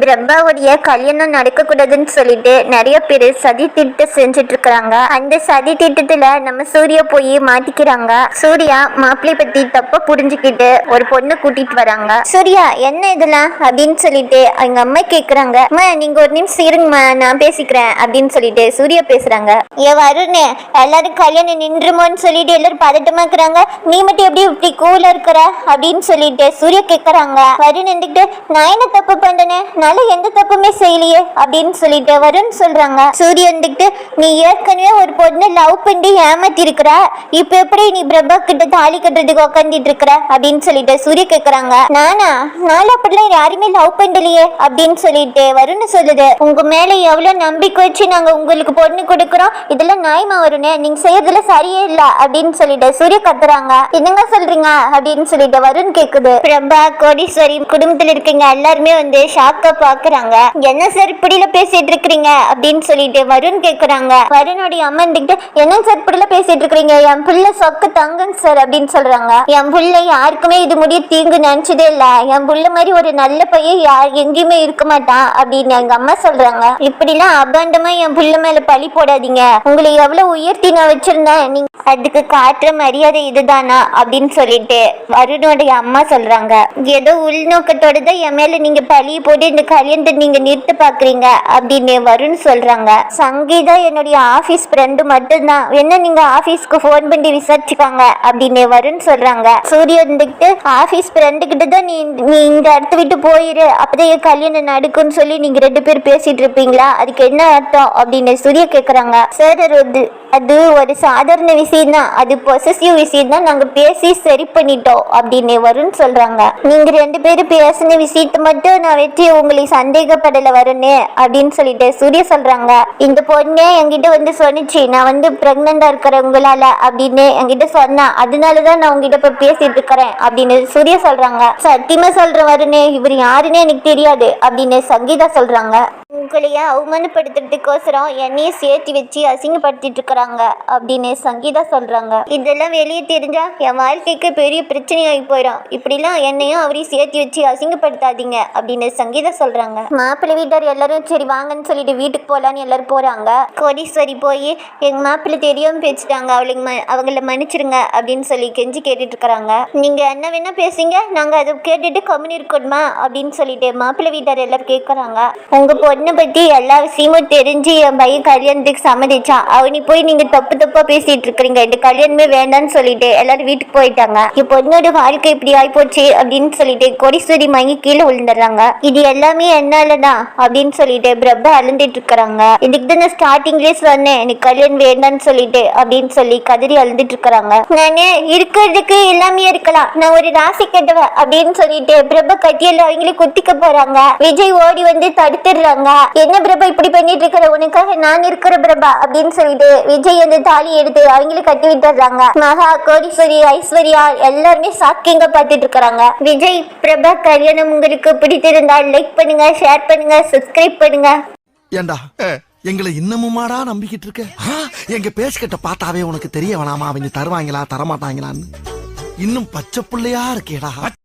பிரம்மாவுடைய கல்யாணம் நடக்கக்கூடாதுன்னு சொல்லிட்டு நிறைய பேர் சதி திட்டம் செஞ்சுட்டு இருக்காங்க அந்த சதி திட்டத்துல நம்ம சூர்யா போய் மாட்டிக்கிறாங்க. சூர்யா மாப்பிள்ளை பத்தி தப்ப புரிஞ்சுக்கிட்டு ஒரு பொண்ணு கூட்டிட்டு வராங்க. சூர்யா என்ன இதெல்லாம்? அப்படின்னு சொல்லிட்டு அவங்க அம்மா கேக்குறாங்க. அம்மா நீங்க ஒரு நிமிஷம் இருங்கம்மா நான் பேசிக்கிறேன் அப்படின்னு சொல்லிட்டு சூர்யா பேசுறாங்க. ஏ வருணே எல்லாரும் கல்யாணம் நின்றுமோன்னு சொல்லிட்டு எல்லாரும் பதட்டமா இருக்கிறாங்க. நீ மட்டும் எப்படி இப்படி கூலா இருக்கிற? அப்படின்னு சொல்லிட்டு சூர்யா கேக்குறாங்க. வருண் நான் என்ன தப்பு பண்ணனே நல்ல எந்த தப்புமே செய்யலையே அப்படின்னு சொல்லிட்டு வருண் சொல்றாங்க. சூரியன் வந்துட்டு நீ ஏற்கனவே ஒரு பொண்ணு லவ் பண்ணி ஏமாத்தி இருக்கிற இப்ப எப்படி நீ பிரபா கிட்ட தாலி கட்டுறதுக்கு உக்காந்துட்டு இருக்கிற? அப்படின்னு சொல்லிட்டு சூரிய கேக்குறாங்க. நானா? நாலு அப்படிலாம் யாருமே லவ் பண்ணலையே? அப்படின்னு சொல்லிட்டு வருண் சொல்லுது. உங்க மேல எவ்வளவு நம்பிக்கை வச்சு நாங்க உங்களுக்கு பொண்ணு கொடுக்குறோம்? இதெல்லாம் நியாயமா வருணே? நீங்க செய்யறதுல சரியே இல்ல. அப்படின்னு சொல்லிட்டு சூரிய கத்துறாங்க. என்னங்க சொல்றீங்க? அப்படின்னு சொல்லிட்டு வருண் கேக்குது. பிரபா கோடீஸ்வரி குடும்பத்துல இருக்கீங்க. எல்லாருமே வந்து அக்கா பாக்குறாங்க. என்ன சார் இப்படில பேசிட்டு இருக்கிறீங்க? அப்படின்னு சொல்லிட்டு வருண் கேக்குறாங்க. வருணுடைய அம்மா இருந்துகிட்டு என்ன சார் இப்படில பேசிட்டு இருக்கிறீங்க? என் புள்ள சொக்கு தங்கங்க சார் அப்படின்னு சொல்றாங்க. என் புள்ள யாருக்குமே இது முடிய தீங்கு நினைச்சதே இல்ல. என் புள்ள மாதிரி ஒரு நல்ல பையன் யார் எங்கேயுமே இருக்க மாட்டான் அப்படின்னு எங்க அம்மா சொல்றாங்க. இப்படிலாம் அபாண்டமா என் புள்ள மேல பழி போடாதீங்க. உங்களை எவ்வளவு உயர்த்தி நான் வச்சிருந்தேன். நீங்க அதுக்கு காட்டுற மரியாதை இதுதானா அப்படின்னு சொல்லிட்டு வருணோடைய அம்மா சொல்றாங்க. ஏதோ உள்நோக்கத்தோட தான் என் மேல நீங்க பழிய போட்டு இந்த கல்யாணத்தை நீங்க நிறுத்த பாக்குறீங்க அப்படின்னு வருண் சொல்றாங்க. சங்கீதா என்னுடைய ஆபீஸ் ஃப்ரெண்டு மட்டும்தான். என்ன நீங்க ஆபீஸ்க்கு ஃபோன் பண்ணி விசாரிச்சுக்காங்க அப்படின்னு வருண் சொல்றாங்க. சூரிய வந்துட்டு ஆபீஸ் ஃப்ரெண்டு கிட்ட தான் நீ நீ இந்த இடத்த விட்டு போயிரு. அப்பதான் என் கல்யாணம் நடக்கும்னு சொல்லி நீங்க ரெண்டு பேரும் பேசிட்டு இருப்பீங்களா? அதுக்கு என்ன அர்த்தம்? அப்படின்னு சூரிய கேக்குறாங்க. சார் அது ஒரு சாதாரண விஷயம் தான் அது பொசசிவ் விஷயம் தான் நாங்க பேசி சரி பண்ணிட்டோம் அப்படின்னு வருண் சொல்றாங்க. நீங்க ரெண்டு பேரும் பேசின விஷயத்த மட்டும் நான் வச்சு உங்களை சந்தேகப்படல வருணே அப்படின்னு சொல்லிட்டு சூர்யா சொல்றாங்க. இந்த பொண்ணே என்கிட்ட வந்து சொன்னிச்சு நான் வந்து பிரெக்னண்டா இருக்கிறேன் உங்களால அப்படின்னு என்கிட்ட சொன்னா அதனாலதான் நான் உங்ககிட்ட இப்ப பேசிட்டு இருக்கிறேன் அப்படின்னு சூர்யா சொல்றாங்க. சத்தியமா சொல்ற வருணே இவர் யாருன்னே எனக்கு தெரியாது அப்படின்னு சங்கீதா சொல்றாங்க. உங்களையே அவமானப்படுத்துறதுக்கோசரம் என்னையே சேர்த்து வச்சு அசிங்கப்படுத்திட்டு இருக்கிறாங்க அப்படின்னு சங்கீதா சொல்றாங்க. இதெல்லாம் வெளியே தெரிஞ்சா என் வாழ்க்கைக்கு பெரிய பிரச்சனையாகி போயிடும். இப்படிலாம் என்னையும் அவரையும் சேர்த்து வச்சு அசிங்கப்படுத்தாதீங்க அப்படின்னு சங்கீதா சொல்றாங்க. மாப்பிள்ளை வீட்டார் எல்லாரும் சரி வாங்கன்னு சொல்லிட்டு வீட்டுக்கு போகலான்னு எல்லாரும் போறாங்க. கோடீஸ்வரி போய் எங்க மாப்பிள்ளை தெரியாம பேசிட்டாங்க. அவளுக்கு ம- அவங்கள மன்னிச்சிருங்க அப்படின்னு சொல்லி கெஞ்சி கேட்டுட்டு இருக்கிறாங்க நீங்க என்ன வேணா பேசுங்க. நாங்க அதை கேட்டுட்டு கம்முனு இருக்கணுமா அப்படின்னு சொல்லிட்டு மாப்பிள்ளை வீட்டார் எல்லாரும் கேட்கறாங்க உங்க பொண்ணு பத்தி எல்லா விஷயமும் தெரிஞ்சு என் பையன் கல்யாணத்துக்கு சம்மதிச்சான். அவனி போய் நீங்க தப்பு தப்பா பேசிட்டு இருக்கிறீங்க. இந்த கல்யாணமே வேண்டாம்னு சொல்லிட்டு எல்லாரும் வீட்டுக்கு போயிட்டாங்க. என் பொண்ணோட வாழ்க்கை இப்படி ஆயிப்போச்சு அப்படின்னு சொல்லிட்டு கொடிஸ்வரி மங்கி கீழே விழுந்துடுறாங்க. இது எல்லாமே என்னாலதான் அப்படின்னு சொல்லிட்டு பிரபா அழுந்துட்டு இருக்கிறாங்க. இதுக்கு தான் நான் ஸ்டார்டிங்லேயே சொன்னேன். எனக்கு கல்யாணம் வேண்டாம்னு சொல்லிட்டு அப்படின்னு சொல்லி கதறி அழுந்துட்டு இருக்கிறாங்க. நானே இருக்கிறதுக்கு எல்லாமே இருக்கலாம். நான் ஒரு ராசி கட்டவ அப்படின்னு சொல்லிட்டு பிரபா கட்டியல்ல அவங்களே குத்திக்க போறாங்க. விஜய் ஓடி வந்து தடுத்துடுறாங்க. என்ன பிரபா இப்படி பண்ணிட்டு இருக்கிற உனக்காக நான் இருக்கிற பிரபா அப்படின்னு சொல்லிட்டு விஜய் வந்து தாலி எடுத்து அவங்களே கட்டி விட்டுறாங்க. மகா கோடீஸ்வரி ஐஸ்வர்யா எல்லாருமே ஷாக்கிங்கா பார்த்துட்டு இருக்கிறாங்க விஜய் பிரபா கல்யாணம் உங்களுக்கு பிடித்திருந்தால் லைக் பண்ணுங்க ஷேர் பண்ணுங்க சப்ஸ்கிரைப் பண்ணுங்க. ஏண்டா? எங்களை இன்னமுமாடா நம்பிக்கிட்டு இருக்க எங்க பேசிக்கிட்ட பார்த்தாவே உனக்கு தெரிய வேணாமா? அவங்க தருவாங்களா தரமாட்டாங்களான்னு? இன்னும் பச்சை புள்ளையா இருக்கேடா.